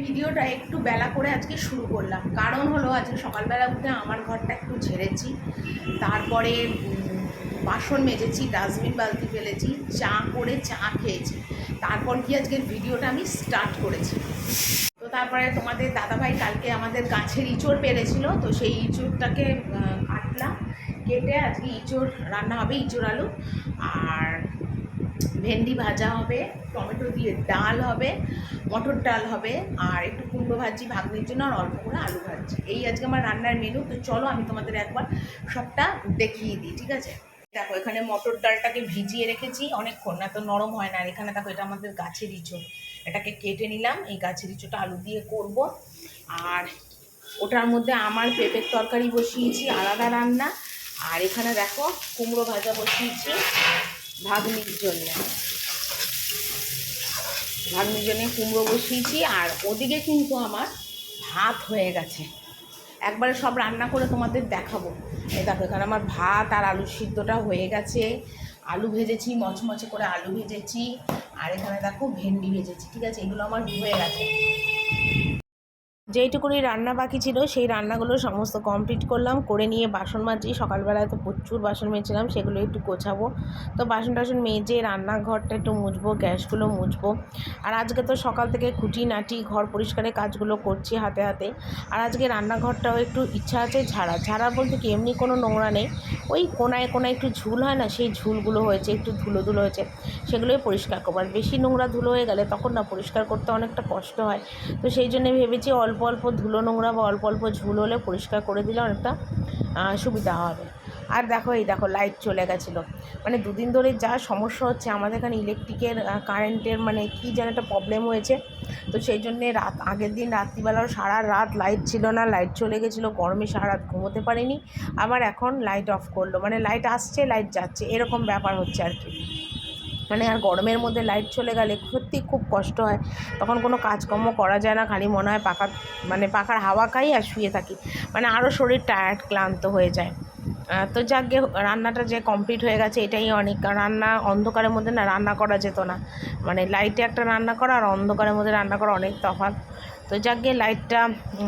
ভিডিওটা একটু বেলা করে আজকে শুরু করলাম। কারণ হলো, আজকে সকালবেলা উঠে আমার ঘরটা একটু ঝেড়েছি। তারপরে বাসন মেজেছি, ডাস্টবিন, বালতি ফেলেছি, চা করে চা খেয়েছি। তারপর কি আজকের ভিডিওটা আমি স্টার্ট করেছি। তো তারপরে তোমাদের দাদাভাই কালকে আমাদের গাছের ইঁচড় পেরেছিল, তো সেই ইঁচড়টাকে কাটলাম, কেটে আজকে ইঁচড়, রান্না হবে ইঁচড় আলু। আর ভেন্ডি ভাজা হবে, টমেটো দিয়ে ডাল হবে, মটর ডাল হবে, আর একটু কুমড়ো ভাজি ভাগ্নির জন্য আর অল্প করে আলু ভাজি। এই আজকে আমার রান্নার মেনু তো চলো আমি তোমাদের একবার সবটা দেখিয়ে দিই, ঠিক আছে? দেখো, এখানে মটর ডালটাকে ভিজিয়ে রেখেছি অনেকক্ষণ, না তো নরম হয় না। আর এখানে দেখো, এটা আমাদের গাছের ইঁচড়। এটাকে কেটে নিলাম, এই গাছের ইঁচড়টা আলু দিয়ে করব। আর ওটার মধ্যে আমার পেঁপের তরকারি বসিয়েছি, আলাদা রান্না। আর এখানে দেখো, কুমড়ো ভাজা বসিয়েছি। ভাগ্নির জন্য। ভাগ্নির জন্য কুমড়ো বসিয়েছি, আর ওদিকে কিন্তু আমার ভাত হয়ে গেছে। একবারে সব রান্না করে তোমাদের দেখাবো। এই দেখো, এখানে আমার ভাত আর আলু সিদ্ধটা হয়ে গেছে। আলু ভেজেছি, মচমচে করে আলু ভেজেছি, আর এখানে দেখো ভেন্ডি ভেজেছি, ঠিক আছে? এগুলো আমার হয়ে গেছে। যেইটুকুনি রান্না বাকি ছিল, সেই রান্নাগুলো সমস্ত কমপ্লিট করলাম, করে নিয়ে বাসন মাজি। সকালবেলায় তো প্রচুর বাসন মেজেছিলাম, সেগুলো একটু গোছাবো। তো বাসন টাসন মেজে রান্নাঘরটা একটু মুছবো, গ্যাসগুলো মুছবো। আর আজকে তো সকাল থেকে খুঁটি নাটি ঘর পরিষ্কারের কাজগুলো করছি হাতে হাতে। আর আজকে রান্নাঘরটাও একটু ইচ্ছা আছে ঝাড়া। ঝাড়া বলতে কি, এমনি কোনো নোংরা নেই। ওই কোনায় কোনায় একটু ঝুল হয় না, সেই ঝুলগুলো হয়েছে, একটু ধুলো ধুলো হয়েছে, সেগুলোই পরিষ্কার করব। আর বেশি নোংরা ধুলো হয়ে গেলে তখন না, পরিষ্কার করতে অনেকটা কষ্ট হয়। তো সেই জন্য ভেবেছি অল্প অল্প ধুলো নোংরা বা অল্প অল্প ঝুল হলে পরিষ্কার করে দিলে অনেকটা সুবিধা হবে। আর দেখো এই দেখো লাইট চলে গেছিল। মানে দুদিন ধরে যা সমস্যা হচ্ছে, আমাদের এখানে ইলেকট্রিকের কারেন্টের মানে কী যেন একটা প্রবলেম হয়েছে। তো সেই জন্যে রাত, আগের দিন রাত্রিবেলাও সারা রাত লাইট ছিল না লাইট চলে গেছিল, গরমে সারা রাত ঘুমোতে পারিনি। আবার এখন লাইট অফ করল। মানে লাইট আসছে লাইট যাচ্ছে, এরকম ব্যাপার হচ্ছে আর কি। মানে আর গরমের মধ্যে লাইট চলে গেলে সত্যি খুব কষ্ট হয়। তখন কোনো কাজকর্ম করা যায় না, খালি মনে হয় পাখার মানে পাখার হাওয়া খাই আর শুয়ে থাকি। মানে আরও শরীর টায়ার্ড ক্লান্ত হয়ে যায়। তো যাকে রান্নাটা যে কমপ্লিট হয়ে গেছে এটাই অনেক। রান্না অন্ধকারের মধ্যে না রান্না করা যেত না। মানে লাইটে একটা রান্না করা আর অন্ধকারের মধ্যে রান্না করা অনেক তফাৎ। তো যাকে লাইটটা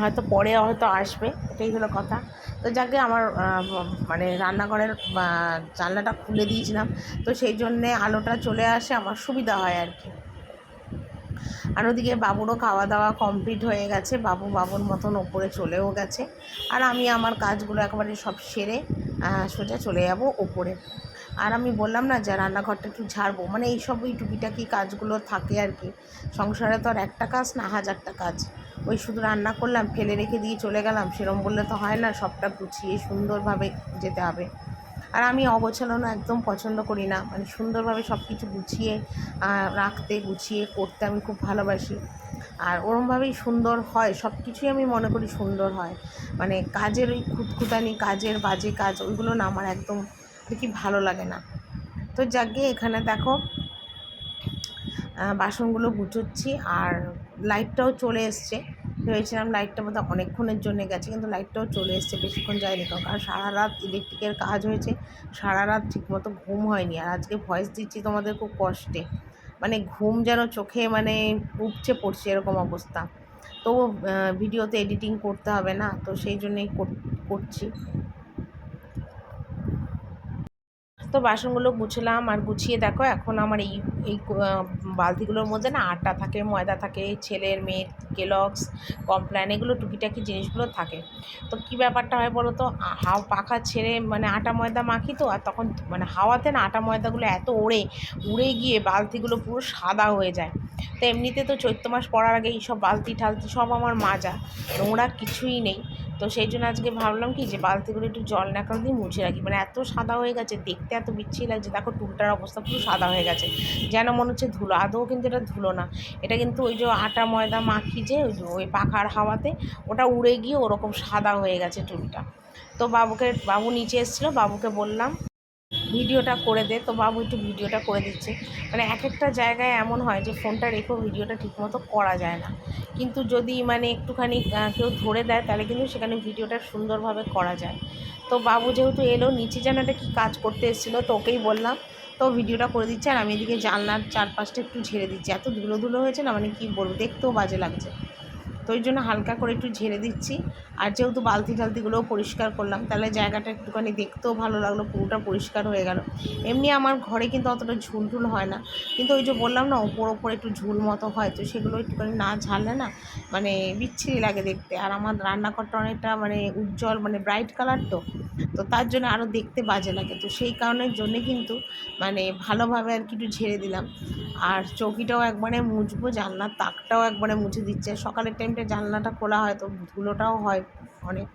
হয়তো পরে হয়তো আসবে, এটাই হলো কথা। তো যাকে আমার মানে রান্নাঘরের জানলাটা খুলে দিয়েছিলাম। তো সেই জন্যে আলোটা চলে আসে, আমার সুবিধা হয় আর কি। আর ওদিকে বাবুরও খাওয়া দাওয়া কমপ্লিট হয়ে গেছে। বাবু বাবুর মতন ওপরে চলেও গেছে। আর আমি আমার কাজগুলো একেবারে সব সেরে সোজা চলে যাব ওপরে। আর আমি বললাম না যে রান্নাঘরটা একটু ঝাড়বো। মানে এইসব ওই টুকিটাকি কাজগুলো থাকে আর কি। সংসারে তো আর একটা কাজ না, হাজারটা কাজ। ওই শুধু রান্না করলাম, ফেলে রেখে দিয়ে চলে গেলাম। সেরম বললে তো হয় না, সবটা গুছিয়ে সুন্দরভাবে যেতে হবে। আর আমি অগোছানো একদম পছন্দ করি না। মানে সুন্দরভাবে সব কিছু গুছিয়ে রাখতে, গুছিয়ে করতে আমি খুব ভালোবাসি। আর ওরমভাবেই সুন্দর হয় সব কিছুই আমি মনে করি সুন্দর হয়। মানে কাজের ওই খুঁতখুতানি, কাজের বাজে কাজ, ওইগুলো না আমার একদম দেখি ভালো লাগে না। তো যাকে এখানে দেখো বাসনগুলো গুছোচ্ছি আর লাইটটাও চলে এসছে। ভেবেছিলাম লাইটটা বোধহয় অনেকক্ষণের জন্য গেছে, কিন্তু লাইটটাও চলে এসছে, বেশিক্ষণ যায়নি, কারণ কারণ সারা রাত ইলেকট্রিকের কাজ হয়েছে, সারা রাত ঠিকমতো ঘুম হয়নি, আর আজকে ভয়েস দিচ্ছি তোমাদের খুব কষ্টে। মানে ঘুম যেন চোখে মানে উপচে পড়ছে এরকম অবস্থা। তো ভিডিওতে এডিটিং করতে হবে না, তো সেই জন্যই কর- করছি। তো বাসনগুলো গুছলাম আর গুছিয়ে দেখো এখন আমার এই এই বালতিগুলোর মধ্যে না আটা থাকে, ময়দা থাকে, ছেলের মেয়ের কেলক্স কমপ্ল্যান এগুলো টুকিটাকি জিনিসগুলো থাকে। তো কী ব্যাপারটা হয় বলো তো? হাওয়া পাখা ছেড়ে মানে আটা ময়দা মাখি তো, আর তখন মানে হাওয়াতে না আটা ময়দাগুলো এত ওড়ে, উড়ে গিয়ে বালতিগুলো পুরো সাদা হয়ে যায়। তো এমনিতে তো চৈত্র মাস পড়ার আগে এইসব বালতি ঠালতি সব আমার মাজা, নোংরা কিছুই নেই। তো সেই জন্য আজকে ভাবলাম কি যে বালতিগুলো একটু জল নাকাল দিয়ে মুছে রাখি। মানে এত সাদা হয়ে গেছে, দেখতে এত বিচ্ছিরি লাগছে। দেখো টুলটার অবস্থা পুরো সাদা হয়ে গেছে। যেন মনে হচ্ছে ধুলো। আদৌ কিন্তু এটা ধুলো না। এটা কিন্তু ওই যে আটা, ময়দা মাখি যে ওই যে ওই পাখার হাওয়াতে ওটা উড়ে গিয়ে ওরকম সাদা হয়ে গেছে টুলটা তো বাবুকে, বাবু নিচে এসেছিল। বাবুকে বললাম ভিডিওটা করে দে, তো বাবু একটু ভিডিওটা করে দিচ্ছে। মানে এক একটা জায়গায় এমন হয় যে ফোনটা রেখেও ভিডিওটা ঠিকমতো করা যায় না। কিন্তু যদি মানে একটুখানি কেউ ধরে দেয়, তাহলে কিন্তু সেখানে ভিডিওটা সুন্দরভাবে করা যায়। তো বাবু যেহেতু এলো, নিচে একটা কী কাজ করতে এসেছিল, তো ওকেই বললাম, তো ভিডিওটা করে দিচ্ছে। আর আমি এদিকে জানলার চারপাশটা একটু ঝেড়ে দিচ্ছি। এত ধুলো ধুলো হয়েছে না? মানে কি বলব, দেখতেও বাজে লাগছে। তো ওই জন্য হালকা করে একটু ঝেড়ে দিচ্ছি। আর যেহেতু বালতি টালতিগুলোও পরিষ্কার করলাম, তাহলে জায়গাটা একটুখানি দেখতেও ভালো লাগল, পুরোটা পরিষ্কার হয়ে গেল। এমনি আমার ঘরে কিন্তু অতটা ঝুলঝুল হয় না। কিন্তু ওই যে বললাম না, ওপর ওপর একটু ঝুল মতো হয়, তো সেগুলো একটুখানি না ঝাড়লে না মানে বিচ্ছিরি লাগে দেখতে। আর আমার রান্নাঘরটা অনেকটা মানে উজ্জ্বল মানে ব্রাইট কালার তো তো তার জন্য আরও দেখতে বাজে লাগে। তো সেই কারণের জন্যে কিন্তু মানে ভালোভাবে আর কি একটু ঝেড়ে দিলাম। আর চৌকিটাও একবারে মুছবো, জানলার তাকটাও একবারে মুছে দিচ্ছে। সকালের টাইমটা জানলাটা খোলা হয় তো ধুলোটাও হয় অনেক।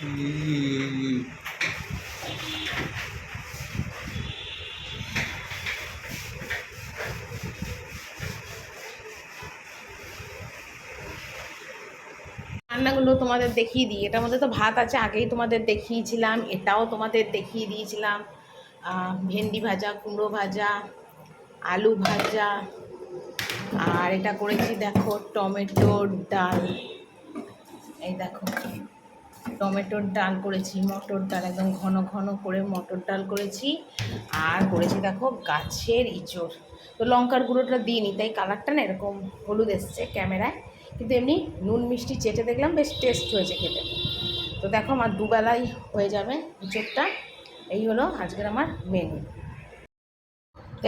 রান্নাগুলো তোমাদের দেখিয়ে দিই। এটার মধ্যে তো ভাত আছে, আগেই তোমাদের দেখিয়েছিলাম, এটাও তোমাদের দেখিয়ে দিয়েছিলাম। ভেন্ডি ভাজা, কুমড়ো ভাজা, আলু ভাজা, আর এটা করেছি দেখো টমেটোর ডাল। এই দেখো, টমেটোর ডাল করেছি, মটর ডাল, একদম ঘন ঘন করে মটর ডাল করেছি। আর করেছি দেখো গাছের ইঁচড়। তো লঙ্কার গুঁড়োটা দিইনি, তাই কালারটা না এরকম হলুদ এসছে ক্যামেরায়। কিন্তু এমনি নুন মিষ্টি চেটে দেখলাম, বেশ টেস্ট হয়েছে খেতে। তো দেখো আমার দুবেলাই হয়ে যাবে চোখটা এই হলো আজকের আমার মেনু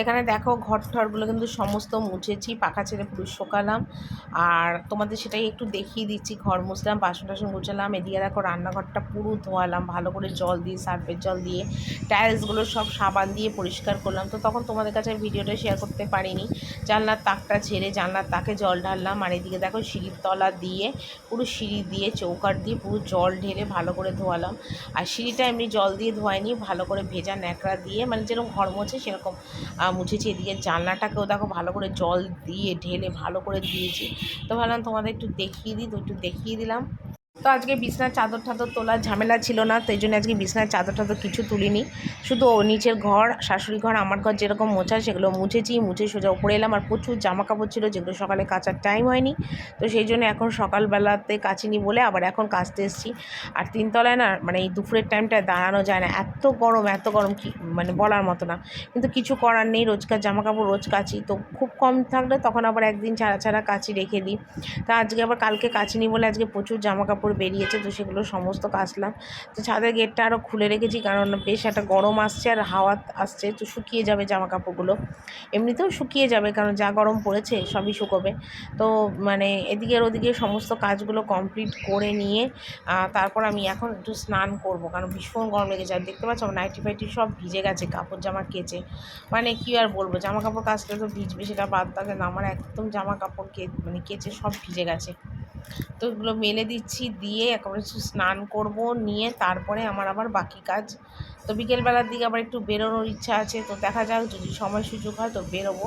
এখানে দেখো ঘর ঠরগুলো কিন্তু সমস্ত মুছেছি, পাখা ছেড়ে পুরো শোকালাম। আর তোমাদের সেটাই একটু দেখিয়ে দিচ্ছি, ঘর মুছলাম, বাসন টাসন মুছলাম এদিকে দেখো রান্নাঘরটা পুরো ধোয়ালাম, ভালো করে জল দিয়ে, সার্ফের জল দিয়ে, টাইলসগুলো সব সাবান দিয়ে পরিষ্কার করলাম। তো তখন তোমাদের কাছে ভিডিওটা শেয়ার করতে পারিনি। জানলার তাকটা ছেড়ে জানলার তাকে জল ঢাললাম, আর এদিকে দেখো সিঁড়ির তলা দিয়ে, পুরো সিঁড়ি দিয়ে চৌকাট দিয়ে পুরো জল ঢেলে ভালো করে ধোয়ালাম। আর সিঁড়িটা এমনি জল দিয়ে ধোয়াইনি, ভালো করে ভেজা ন্যাকড়া দিয়ে মানে যেরকম ঘর মোছে সেরকম। মুছেছি। এদিকে জানলাটাকেও দেখো ভালো করে জল দিয়ে, ঢেলে ভালো করে দিয়েছি। তো ভাবলাম তোমাদের একটু দেখিয়ে দিই, তো একটু দেখিয়ে দিলাম। তো আজকে বিছনার চাদর টাদর তোলার ঝামেলা ছিল না, তো জন্য আজকে বিছনার চাদর টাদর কিছু তুলিনি। শুধু ও নিচের ঘর, শাশুড়ি ঘর, আমার ঘর যেরকম মোছা সেগুলো মুছেছি, মুছে সোজা উপরে এলাম। আর প্রচুর জামা কাপড় ছিল যেগুলো সকালে কাচার টাইম হয়নি। তো সেই জন্য এখন সকালবেলাতে কাচিনি বলে আবার এখন কাচতে এসেছি। আর তিনতলায় না মানে এই দুপুরের টাইমটায় দাঁড়ানো যায় না। এত গরম এত গরম কি মানে বলার মতো না। কিন্তু কিছু করার নেই, রোজকার জামা কাপড় রোজ কাচি। তো খুব কম থাকলে তখন আবার একদিন ছাড়া ছাড়া কাচি রেখে দিই। তা আজকে আবার কালকে কাচিনি বলে আজকে প্রচুর জামা কাপড় বেরিয়েছে, তো সেগুলো সমস্ত কাচলাম। তো ছাদের গেটটা আরও খুলে রেখেছি, কারণ বেশ একটা গরম আসছে আর হাওয়া আসছে, তো শুকিয়ে যাবে জামা কাপড়গুলো এমনিতেও শুকিয়ে যাবে, কারণ যা গরম পড়েছে সবই শুকোবে। তো মানে এদিকের ওদিকে সমস্ত কাজগুলো কমপ্লিট করে নিয়ে তারপর আমি এখন একটু স্নান করব, কারণ ভীষণ গরম লেগেছে। আর দেখতে পাচ্ছ নাইটি ফাইটি সব ভিজে গেছে কাপড় জামা কেচে। মানে কি আর বলব জামা কাপড় কাচলে তো ভিজবে, সেটা বাদ থাকে না, আমার একদম জামা কাপড় কে মানে কেচে সব ভিজে গেছে। তো ওগুলো মেলে দিচ্ছি, দিয়ে একেবারে স্নান করব, নিয়ে তারপরে আমার আবার বাকি কাজ। তো বিকেলবেলার দিকে আবার একটু বেরোনোর ইচ্ছা আছে, তো দেখা যাক যদি সময় সুযোগ হয় তো বেরোবো।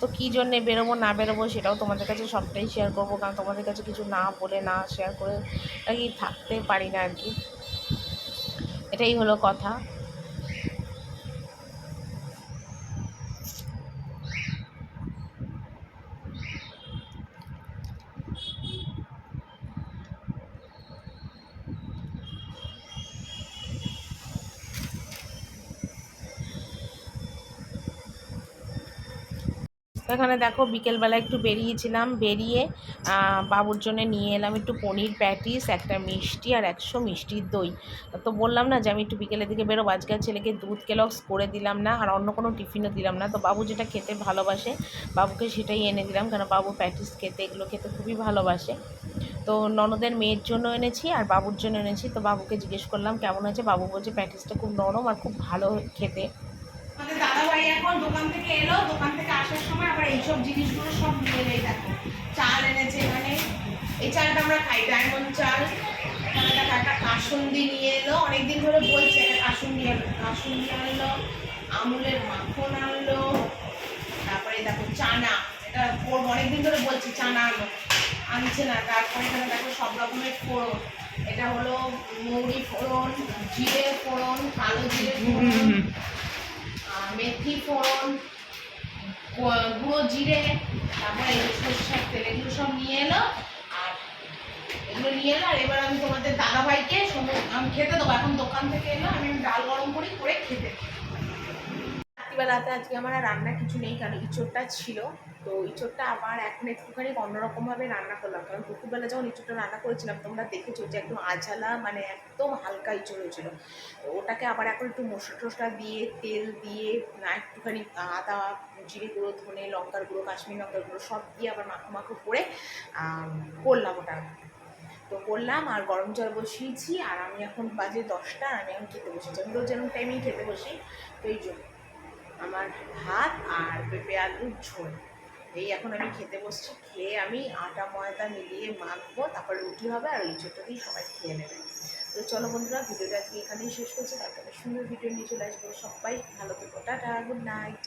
তো কী জন্যে বেরোবো, না বেরোবো সেটাও তোমাদের কাছে সবটাই শেয়ার করব, কারণ তোমাদের কাছে কিছু না বলে, না শেয়ার করে আর কি থাকতে পারি না আর কি। এটাই হলো কথা। এখানে দেখো বিকেলবেলা একটু বেরিয়েছিলাম, বেরিয়ে বাবুর জন্য নিয়ে এলাম একটু পনির প্যাটিস, একটা মিষ্টি আর একশো মিষ্টির দই। তো বললাম না যে আমি একটু বিকেলের দিকে বেরোবো, আজকে ছেলেকে দুধ কেলক্স করে দিলাম না, আর অন্য কোনো টিফিনও দিলাম না। তো বাবু যেটা খেতে ভালোবাসে, বাবুকে সেটাই এনে দিলাম, কেন বাবু প্যাটিস খেতে, এগুলো খেতে খুবই ভালোবাসে। তো ননদের মেয়ের জন্য এনেছি আর বাবুর জন্য এনেছি। তো বাবুকে জিজ্ঞেস করলাম, কেমন আছে? বাবু বলছে প্যাটিসটা খুব নরম আর খুব ভালো খেতে। দাদাভাই এখন দোকান থেকে এলো, দোকান থেকে আসার সময় আবার এইসব জিনিসগুলো সব নিয়ে এই দেখো। চাল এনেছে এখানে। এই চালটা আমরা খাই, ডায়মন্ড চাল। এখানে একটা কাসুন্দি নিয়ে এলো। অনেকদিন ধরে বলছে একটা কাসুন্দি আনলো কাসুন্দি আনলো, আমুলের মাখন আনলো, তারপরে দেখো চানা, এটা করব। অনেকদিন ধরে বলছি চানা আনো। আনছে না, তারপরে এখানে দেখো সব রকমের ফোড়ন। এটা হলো মৌরি ফোড়ন, জিরে ফোড়ন, কালো জিরে ফোড়ন মেথি ফোড়ন গুঁড়ো জিরে, তারপরে সর্ষের তেল, এগুলো সব নিয়ে এলো। আর এগুলো নিয়ে এলো, আর এবার আমি তোমাদের দাদাভাইকে আমি খেতে দেবো। এখন দোকান থেকে এলো, আমি ডাল গরম করি, করে খেতে রাত্রিবেলাতে আজকে আমার রান্না কিছু নেই, কারণ ইঁচড়টা ছিল। তো ইঁচড়টা আবার এখন একটুখানি অন্যরকমভাবে রান্না করলাম। কারণ দুপুরবেলা যখন ইঁচড়টা রান্না করেছিলাম, তোমরা দেখেছ যে একদম আঝালা মানে একদম হালকা ইঁচড় হয়েছিল। তো ওটাকে আবার এখন একটু মশলা টসলা দিয়ে, তেল দিয়ে একটুখানি আদা, জিরে গুঁড়ো, ধনে লঙ্কার গুঁড়ো, কাশ্মীর লঙ্কার গুঁড়ো সব দিয়ে আবার মাখো মাখো করে করলাম ওটা। তো করলাম আর গরম জল বসিয়েছি আর আমি এখন বাজে দশটা আমি এখন খেতে বসেছি। আমি রোজ যেরকম টাইমেই খেতে বসি। তো এই জন্য আমার ভাত আর পেঁপে আলুর ঝোল। এই এখন আমি খেতে বসছি, খেয়ে আমি আটা, ময়দা মিলিয়ে মাখবো, তারপর রুটি হবে আর ওই ছোটো দিয়ে সবাই খেয়ে নেবে। তো চলো বন্ধুরা, ভিডিওটা আজকে এখানেই শেষ করছি, তারপরে সুন্দর ভিডিও নিয়ে চলে আসব। সবাই ভালো থেকো, টাটা গুড নাইট